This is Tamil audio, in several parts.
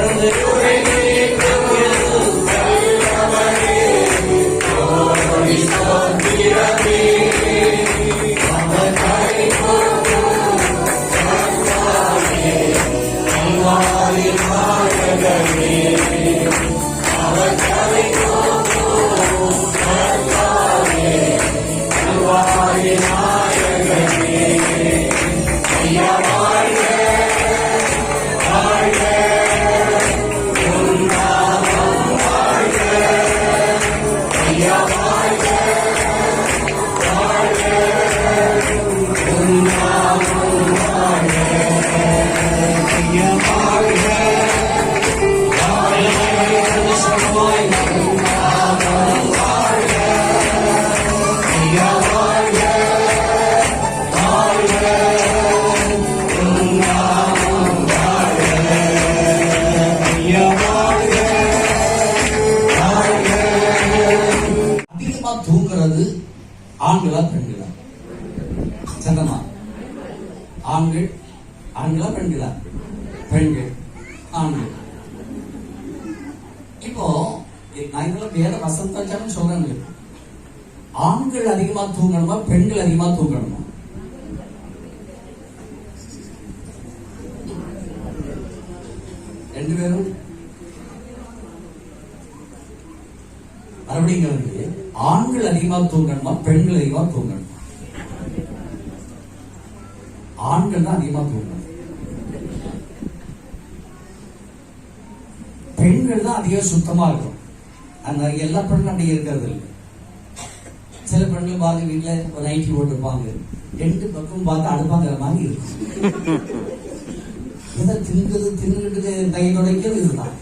Hallelujah. ஆண்கள் ஆண்களா பெண்களா பெண்கள் ஆண்கள். இப்போ நான் வேற வசந்தாச்சாரம் சொல்றாங்க ஆண்கள் அதிகமா தூங்கணுமா பெண்கள் அதிகமா தூங்கணுமா? ரெண்டு பேரும். மறுபடியும் ஆண்கள் அதிகமா தூங்கணுமா பெண்கள் அதிகமா தூங்கணும்? ஆண்கள் தான் அதிகமா தூங்குறாங்க பெண்கள் தான் அதிகம் சுத்தமா இருக்கும். அந்த எல்லா பெண்களும் அப்படி இருக்கிறது இல்லை. சில பெண்கள் பார்த்து வீட்டுல நைட்டி போட்டிருப்பாங்க. ரெண்டு பக்கம் பார்த்து அடுப்பாங்கிற மாதிரி இருக்கும். இதை திங்குது தின்னுட்டு கை துடைக்கிறது இதுதான்.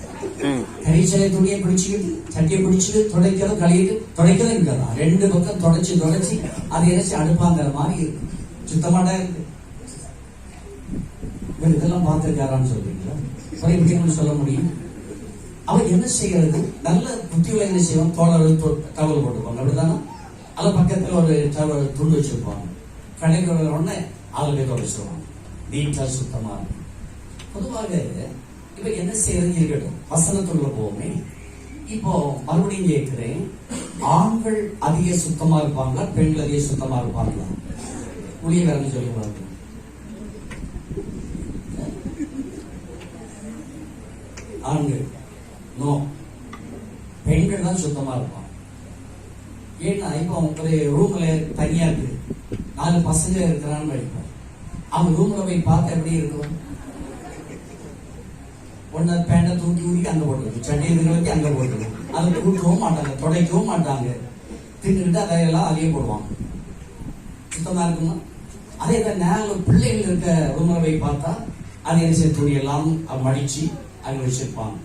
கரிசலை துணியை பிடிச்சிக்கிட்டு சட்டியை பிடிச்சிட்டு துடைக்கிறது கழுவிட்டு துடைக்கிறது இங்கதான். ரெண்டு பக்கம் தொடச்சு தொடச்சு அதை இறைச்சி அடுப்பாங்கிற மாதிரி இருக்கு சுத்தமாட்டா இருக்கு. இவர் இதெல்லாம் பார்த்திருக்காரான்னு சொல்றீங்களா? அப்புறம் சொல்ல முடியும். அவர் என்ன செய்யறது? நல்ல புத்தியுள்ள என்ன செய்வோம் தோழர்கள் டவல் போட்டுப்பாங்க அப்படிதானே? அது பக்கத்துல ஒரு டவல் துண்டு வச்சிருப்பாங்க. கடைக்கு வர உடனே அதில் போய் தொடச்சிருவாங்க நீட்டா சுத்தமா இருக்கும். பொதுவாக இப்ப என்ன செய்யறது இருக்கட்டும். வசனத்துள்ள போவோமே. இப்போ மறுபடியும் கேட்கிறேன். ஆண்கள் அதிக சுத்தமா இருப்பாங்களா? பெண்கள் அதிக சுத்தமா இருப்பாங்களா? ஊழியக்காரங்க சொல்லி சொல்லுவாங்க ஆண்கள். நோ. பெண்கள் தான் சுத்தமா இருப்பான் ஏன்னா இப்போ ஒரு ரூம்ல தனியா இருக்கு. நாலு பசங்க இருக்கிறான்னு வைப்போம் அவங்க ரூம்ல போய் பார்த்தா எப்படி இருக்கும்? ஒன்னு பேண்டை தூக்கி ஊக்கி அங்க போட்டுருக்கு சட்டையை இதுகளுக்கு அங்க போட்டுருக்கு அதை தூக்கவும் மாட்டாங்க. துடைக்கவும் மாட்டாங்க. தின்னுட்டு அதையெல்லாம் அதையே போடுவாங்க. சுத்தமா இருக்குமா? அதே தான் நேரம் பிள்ளைகள் இருக்க ரூம்ல போய் பார்த்தா அதை என்ன செய்ய துணி எல்லாம் மடிச்சு அங்க வச்சிருப்பாங்க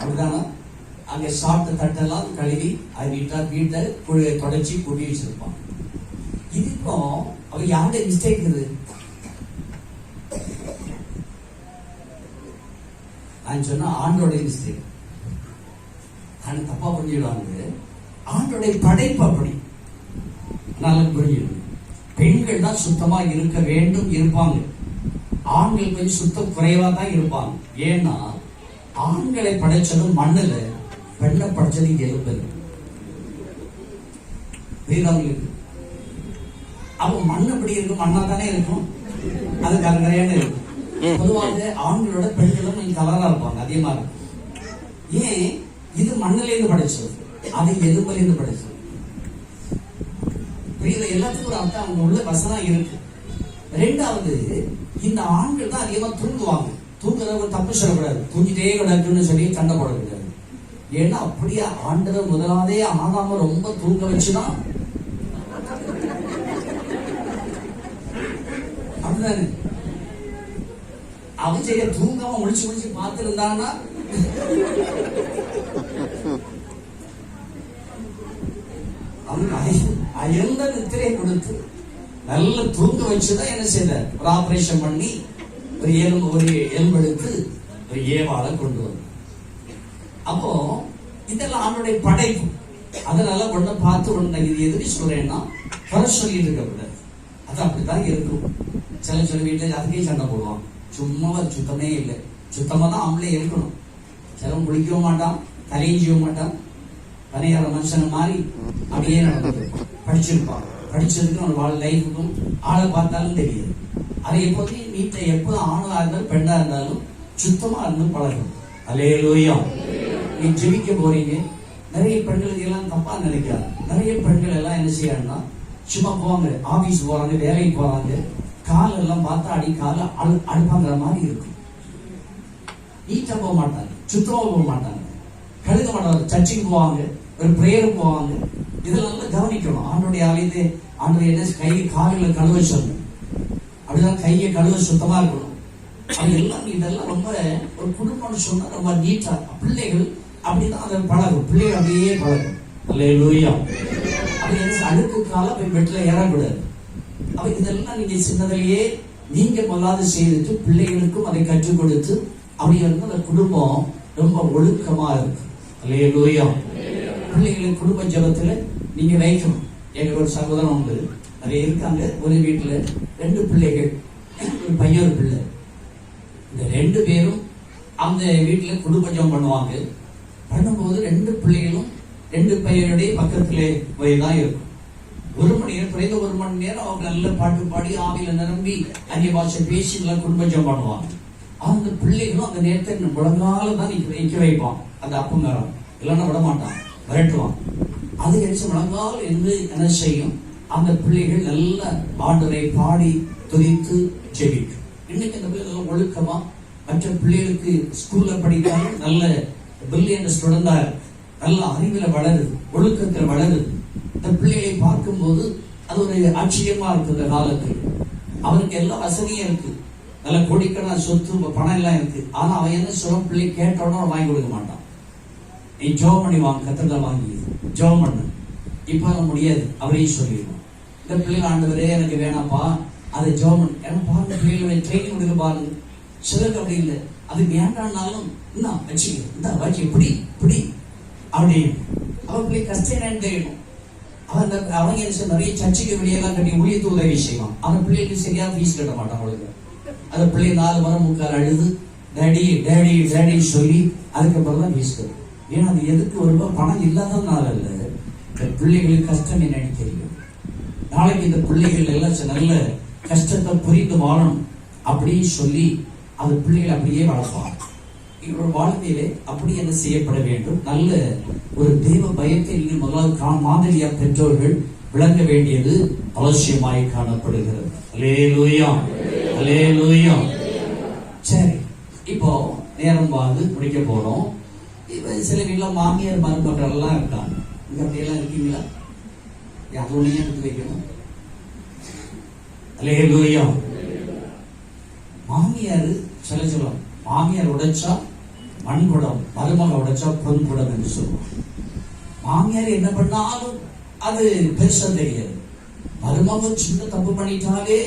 அப்படிதானே? அங்க சாப்பிட்ட தட்டெல்லாம் கழுவி அது நீட்டா வீட்டை குழி தொடச்சி கூட்டி வச்சிருப்பாங்க இது இப்போ அவங்க யாருடைய மிஸ்டேக் இது? நான் சொன்னா ஆண்டோடைய மிஸ்டேக் ஆனா தப்பா புரிஞ்சுடுவாங்க ஆண்டோடைய படைப்பு அப்படி. நல்லா புரிஞ்சிடும் பெண்கள் தான் சுத்தமா இருக்க வேண்டும் இருப்பாங்க. ஆண்கள் கொஞ்சம் சுத்தம் குறைவா தான் இருப்பாங்க. ஏன்னா ஆண்களை படைச்சதும் மண்ணுல பெண்ணை படைச்சது இங்க எலும்புல புரியுதவங்களுக்கு அப்ப மண் எப்படி இருக்கும்? மண்ணா தானே இருக்கும். அது கரகரையான இருக்கும். பொதுவாக ஆண்களோட பெண்களும் கொஞ்சம் கலரா இருப்பாங்க அதிகமா இருக்கும் ஏன்? இது மண்ணில இருந்து படைச்சது. அது எலும்புல இருந்து படைச்சது புரியுது எல்லாத்துக்கும் ஒரு அர்த்தம் அவங்க உள்ள வசனம் இருக்கு. ரெண்டாவது இந்த ஆண்கள் தான் அதிகமா தூங்குவாங்க. தூங்குறவங்க தப்பு சொல்லக்கூடாது. தூங்கிட்டே கிடக்குன்னு சொல்லி சண்டை போடக்கூடாது. ஏன்னா அப்படியே ஆண்டவர் முதலாவதே ஆகாம ரொம்ப தூங்க வச்சுதான். அப்படிதானே அவன் செய்ய தூங்காம முடிச்சு முடிச்சு பார்த்திருந்தான்னா அவன் அயந்த நித்திரை கொடுத்து நல்ல தூங்க வச்சுதான் என்ன செய்த? ஒரு ஆபரேஷன் பண்ணி ஒரு எலும்பு ஒரு எலும்பு ஏவாளை கொண்டு வரும் அப்போ இதெல்லாம் அவனுடைய படைப்பு. அதனால உடனே பார்த்து உடனே இது எதுக்கு சொல்றேன்னா குறை சொல்லிட்டு இருக்க கூடாது. அது அப்படித்தான் இருக்கும். சில சில வீட்டில் அதுக்கே சண்டை போடுவான். சும்மா சுத்தமே இல்லை. சுத்தமா தான் அவங்களே இருக்கணும். சிலவன் குளிக்கவும் மாட்டான் தலையும் செய்ய மாட்டான். தனியார மனுஷன் மாதிரி அப்படியே நடந்து படிச்சிருப்பான். படிச்சதுக்கும் அவன் வாழ் லைஃபுக்கும் ஆளை பார்த்தாலும் தெரியுது. அதை எப்போதையும் வீட்டை எப்போதும் ஆணா இருந்தாலும் பெண்ணா இருந்தாலும் சுத்தமா இருந்து பழகும் அலே நீ ஜெபிக்க போறீங்க. நிறைய பெண்கள் எல்லாம் தப்பா நினைக்காது நிறைய பெண்கள் எல்லாம் என்ன செய்யறாங்கன்னா சும்மா போவாங்க. ஆபீஸ் போறாங்க வேலைக்கு போறாங்க. கால் எல்லாம் பார்த்தா அடி கால அழு அடுப்பாங்கிற மாதிரி இருக்கும். நீட்டா போக மாட்டாங்க. சுத்தமா போக மாட்டாங்க. கழுத மாட்டாங்க சர்ச்சுக்கு போவாங்க. ஒரு பிரேயருக்கு போவாங்க. இதெல்லாம் நல்லா கவனிக்கணும். ஆண்டுடைய ஆலயத்தை ஆண்டு என்ன கை காலில் கழுவ சொல்லணும் அப்படிதான் கையை கழுவ சுத்தமா இருக்கணும். அது எல்லாம் இதெல்லாம் ரொம்ப ஒரு குடும்பம்னு சொன்னா ரொம்ப நீட்டா பிள்ளைகள் அப்படிதான் அதை பழகும். பிள்ளைகள் அப்படியே பழகும். அல்லேலூயா அது என்ன அழுக்கு காலம் போய் பெட்ல ஏறக்கூடாது. அப்ப இதெல்லாம் நீங்க சின்னதிலேயே நீங்க முதலாவது செய்துட்டு பிள்ளைகளுக்கும் அதை கற்றுக் கொடுத்து அப்படி வந்து அந்த குடும்பம் ரொம்ப ஒழுக்கமா இருக்கு அல்லேலூயா பிள்ளைகளின் குடும்ப ஜபத்துல நீங்க வைக்கணும். எங்களுக்கு ஒரு சகோதரம் உண்டு. நிறைய இருக்காங்க. ஒரு வீட்டுல ரெண்டு பிள்ளைகள் ஒரு பையன் ஒரு பிள்ளை. இந்த ரெண்டு பேரும் அந்த வீட்டுல குடும்பஜம் பண்ணுவாங்க. பண்ணும்போது ரெண்டு பிள்ளைகளும் ரெண்டு பையனுடைய பக்கத்திலே போய் தான் இருக்கும். ஒரு மணி நேரம் குறைந்த ஒரு மணி நேரம் அவங்க நல்ல பாட்டு பாடி ஆவியில நிரம்பி அந்நிய பாஷை பேசி நல்லா குடும்பஜம் பண்ணுவாங்க. அந்த பிள்ளைகளும் அந்த நேரத்தை முழங்கால தான் நிக்க நிக்க வைப்பான் அந்த அப்பங்காரம். இல்லைன்னா விட மாட்டான் விரட்டுவான். அது கழிச்சு முழங்கால் என்று என்ன செய்யும்? அந்த பிள்ளைகள் நல்ல ஆண்டரை பாடி துதித்து ஜெபிக்கும். இன்னைக்கு அந்த பிள்ளைகள் ஒழுக்கமா மற்ற பிள்ளைகளுக்கு ஸ்கூல்ல படித்தாலும் நல்ல பில்லியன் ஸ்டூடெண்டா நல்ல அறிவுல வளருது ஒழுக்கத்தில் வளருது. இந்த பிள்ளைகளை பார்க்கும்போது அது ஒரு ஆச்சரியமா இருக்கு இந்த காலத்தில். அவனுக்கு எல்லா வசதியும் இருக்கு. நல்ல கோடிக்கணக்கான சொத்து பணம் எல்லாம் இருக்கு. ஆனா அவன் என்ன சொல்ல பிள்ளை கேட்டோட அவன் வாங்கி கொடுக்க மாட்டான். நீ ஜோம் பண்ணி வாங்க கத்திரத்தில் வாங்கியது ஜோம் பண்ணு இப்போ அது முடியாது. அவரையும் சொல்லிடுவோம் இந்த பிள்ளைங்க ஆண்டவரே எனக்கு வேணாப்பா. அதை ஜோம் பண்ணு ஏன்னா பாருங்க பிள்ளைகளுடைய ட்ரைனிங் கொடுக்க பாருங்க. சிலருக்கு அப்படி இல்லை. அது வேண்டாம்னாலும் என்ன வச்சுக்க. இந்த வச்சு இப்படி இப்படி. அப்படின்னு அவன் பிள்ளை கஷ்டம் என்னன்னு தெரியணும். அவன் அந்த அவங்க என்ன நிறைய சர்ச்சைக்கு வெளியெல்லாம் கட்டி ஊழியத்து உதவி செய்வான். அவன் பிள்ளைகளுக்கு சரியா ஃபீஸ் கட்ட மாட்டான் அவளுக்கு. அந்த பிள்ளை நாலு மரம் முக்கால் அழுது டேடி டேடி டேடி சொல்லி அதுக்கப்புறம் தான் ஃபீஸ் கட்டும். ஏன்னா அது எதுக்கு வருவா பணம் இல்லாததுனால இல்லை? இந்த பிள்ளைகளுக்கு கஷ்டம் என்னன்னு தெரியும். நாளைக்கு இந்த பிள்ளைகள் எல்லாம் நல்ல கஷ்டத்தை புரிந்து வாழணும் அப்படின்னு சொல்லி அந்த பிள்ளைகள் அப்படியே வளர்ப்பான் இவரோட வாழ்க்கையிலே அப்படி என்ன செய்யப்பட வேண்டும்? நல்ல ஒரு தெய்வ பயத்தை இன்னும் முதலாவது கா- மாதிரியா பெற்றோர்கள் விளங்க வேண்டியது அவசியமாய் காணப்படுகிறது. அலேலூயா அலேலூயா சரி இப்போ நேரம் பார்த்து முடிக்க போறோம். இப்போ சில வீட்டுல மாமியார் மருமக்கள்லாம் எல்லாம் இருக்காங்க இங்கே அப்படியெல்லாம் இருக்கீங்களா? யாரோடையும் எடுத்து வைக்கணும்? அலேலூயா மாமியார் சொல்ல சொல்லுவோம் மாமியார் உடைச்சா மண்குடம் மருமக உடைச்சா பொன் குடம் என்று சொல்லுவோம் மாமியார் என்ன பண்ணாலும் அது பெருசா தெரியாது மருமக சின்ன தப்பு பண்ணிட்டாலே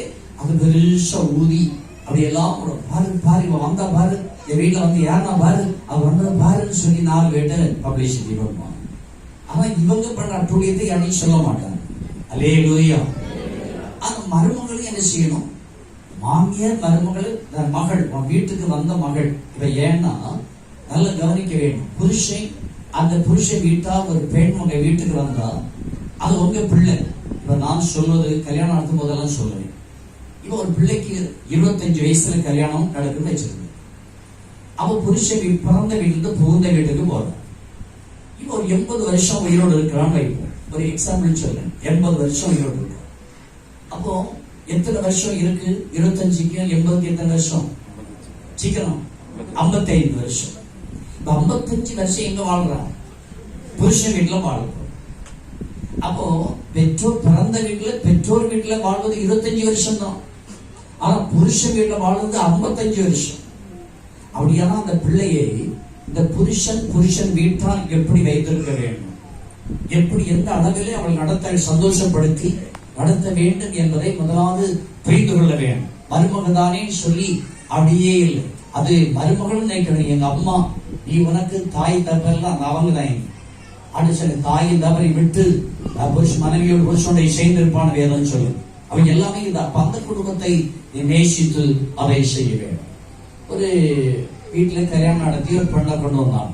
அது பெருசா ஊதி அப்படி எல்லாம் பாரு பாரு இவன் வந்தா பாரு. என் வீட்டுல வந்து யாருன்னா பாரு. அவன் வந்தது பாருன்னு சொல்லி நாலு பேட்ட பப்ளிசிட்டி பண்ணுவாங்க ஆனா இவங்க பண்ற அட்டுழியத்தை யாரையும் சொல்ல மாட்டாங்க அலே லூயா அந்த மருமகளும் என்ன செய்யணும்? மாமியார் மருமகள் மகள் வீட்டுக்கு வந்த மகள் இப்ப ஏன்னா நல்லா கவனிக்க வேண்டும் புருஷன் அந்த புருஷன் வீட்டா ஒரு பெண் உங்க வீட்டுக்கு வந்தா அது உங்க பிள்ளை. இப்ப நான் சொல்வது கல்யாணம் நடத்தும் போதெல்லாம் சொல்லுவேன் இப்ப ஒரு பிள்ளைக்கு இருபத்தஞ்சு வயசுல கல்யாணம் நடக்குன்னு வச்சிருக்கேன் அவ புருஷன் வீ- பிறந்த வீட்டுல புகுந்த வீட்டுக்கு போறான் இப்போ ஒரு எண்பது வருஷம் உயிரோடு இருக்கிறான்னு வைப்போம் ஒரு எக்ஸாம்பிள் சொல்றேன் எண்பது வருஷம் உயிரோடு இருக்கும் அப்போ எத்தனை வருஷம் இருக்கு இருபத்தஞ்சுக்கு எண்பதுக்கு எத்தனை வருஷம் சீக்கிரம் ஐம்பத்தைந்து வருஷம் இப்போ ஐம்பத்தஞ்சு வருஷம் எங்க வாழ்றான் புருஷன் வீட்டுல வாழ்றோம் அப்போ பெற்றோர் பிறந்த வீட்டுல பெற்றோர் வீட்டுல வாழ்வது இருபத்தஞ்சு வருஷம் தான் ஆனா புருஷன் வீட்டுல வாழ்வது ஐம்பத்தஞ்சு வருஷம் அப்படியானா அந்த பிள்ளையை இந்த புருஷன் புருஷன் வீட்டால் எப்படி வைத்திருக்க வேண்டும்? எப்படி எந்த அளவிலே அவள் நடத்த சந்தோஷப்படுத்தி நடத்த வேண்டும் என்பதை முதலாவது புரிந்து கொள்ள வேண்டும். மருமகதானே சொல்லி அப்படியே இல்லை. அது மருமகள் நினைக்கணும் எங்க அம்மா நீ உனக்கு தாய் தப்பெல்லாம் அவங்க தான் சொல்லி தாயின் தவறை விட்டு புருஷ் புருஷ மனைவியோடு புருஷனுடைய சேர்ந்திருப்பான வேதம் சொல்லு. அவங்க எல்லாமே இந்த பந்த குடும்பத்தை நேசித்து அதை செய்ய வேண்டும். ஒரு வீட்டுல கல்யாணம் நடத்தி ஒரு பெண்ணை கொண்டு வந்தான்.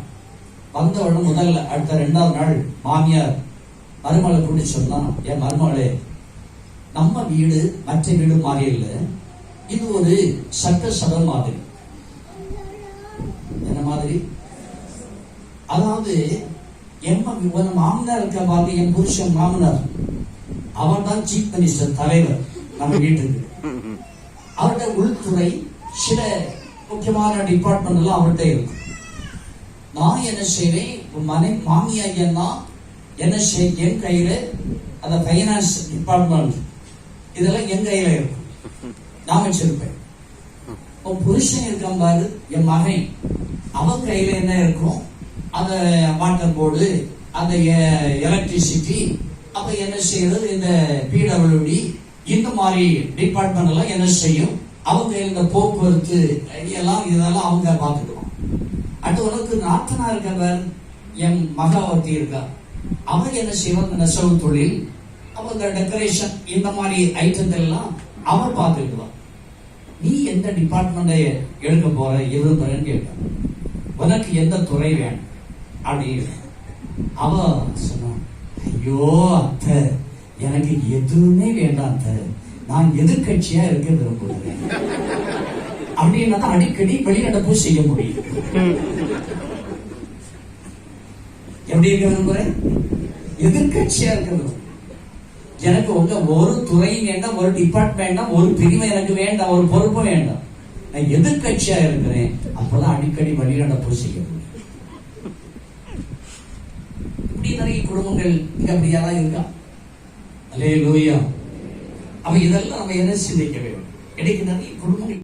வந்த உடனே முதல்ல அடுத்த ரெண்டாவது நாள் மாமியார் மருமகளை கூட்டி சொன்னான் என் மருமகளே நம்ம வீடு மற்ற வீடு மாதிரி இல்லை இது ஒரு சட்ட சபை மாதிரி. என்ன மாதிரி? அதாவது எம்ம ஒரு மாமனார் இருக்க பாருங்க என் புருஷன் மாமனார் அவன் தான் சீஃப் மினிஸ்டர் தலைவர் நம்ம வீட்டுக்கு. அவருடைய உள்துறை சில முக்கியமான டிபார்ட்மெண்ட் எல்லாம் அவர்கிட்ட இருக்கும் நான் என்ன செய்வேன்? இப்ப மனை தான் என்ன செய் என் கையில அந்த ஃபைனான்ஸ் டிபார்ட்மெண்ட் இதெல்லாம் என் கையில இருக்கும். நான் வச்சிருப்பேன். உன் புருஷன் இருக்கான் பாரு என் மகன். அவன் கையில என்ன இருக்கும்? அந்த வாட்டர் போர்டு அந்த எலக்ட்ரிசிட்டி அப்ப என்ன செய்யறது? இந்த பிடபிள்யூடி இந்த மாதிரி டிபார்ட்மெண்ட் எல்லாம் என்ன செய்யும்? அவங்க இந்த போக்குவரத்து எல்லாம் இதெல்லாம் அவங்க பார்த்துக்கணும் அடுத்த உனக்கு நாத்தனா இருக்கவர் என் மகாவர்த்தி இருக்கா. அவன் என்ன செய்வாங்க? நெசவு தொழில் அவங்க இந்த டெக்கரேஷன் இந்த மாதிரி ஐட்டங்கள் எல்லாம் அவர் பார்த்துக்குவார். நீ எந்த டிபார்ட்மெண்ட்டை எடுக்க போற? விரும்புறேன்னு கேட்டான் உனக்கு எந்த துறை வேணும்? அப்படின்னு அவ சொன்னான் ஐயோ அத்தை எனக்கு எதுவுமே வேண்டாம் அத்தை. நான் எதிர்க்கட்சியா இருக்க விரும்புகிறேன். அப்படின்னா தான் அடிக்கடி வெளிநடப்பு செய்ய முடியும். எப்படி இருக்க விரும்புறேன் எதிர்க்கட்சியா இருக்க விரும்புறேன் எனக்கு உங்க ஒரு துறையும் வேண்டாம் ஒரு டிபார்ட்மெண்ட் வேண்டாம் ஒரு பிரிவு எனக்கு வேண்டாம் ஒரு பொறுப்பு வேண்டாம். நான் எதிர்க்கட்சியா இருக்கிறேன். அப்பதான் அடிக்கடி வெளிநடப்பு செய்ய முடியும். இப்படி நிறைய குடும்பங்கள் இங்க இருக்கா? அலே லூயா அவ இதெல்லாம் நம்ம என்ன சிந்திக்க வேண்டும்? இன்னைக்கு நிறைய குடும்பங்கள்